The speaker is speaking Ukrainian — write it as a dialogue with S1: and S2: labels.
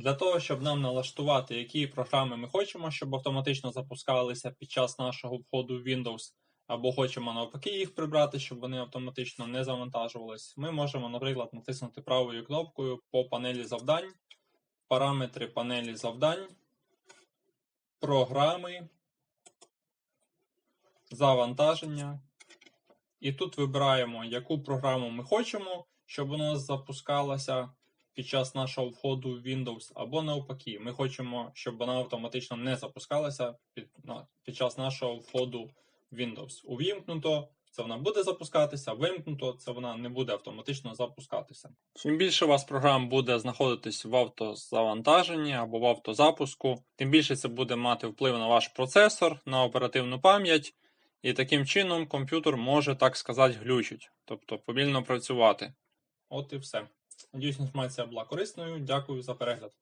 S1: Для того, щоб нам налаштувати, які програми ми хочемо, щоб автоматично запускалися під час нашого входу в Windows, або хочемо навпаки їх прибрати, щоб вони автоматично не завантажувались, ми можемо, наприклад, натиснути правою кнопкою по панелі завдань, параметри панелі завдань, програми, завантаження. І тут вибираємо, яку програму ми хочемо, щоб нас запускалася під час нашого входу в Windows, або навпаки, ми хочемо, щоб вона автоматично не запускалася під, під час нашого входу в Windows. Увімкнуто, це вона буде запускатися, вимкнуто, це вона не буде автоматично запускатися. Чим більше у вас програм буде знаходитись в автозавантаженні або в автозапуску, тим більше це буде мати вплив на ваш процесор, на оперативну пам'ять, і таким чином комп'ютер може, так сказати, глючить, тобто повільно працювати. От і все. Надіюсь, інформація була корисною. Дякую за перегляд.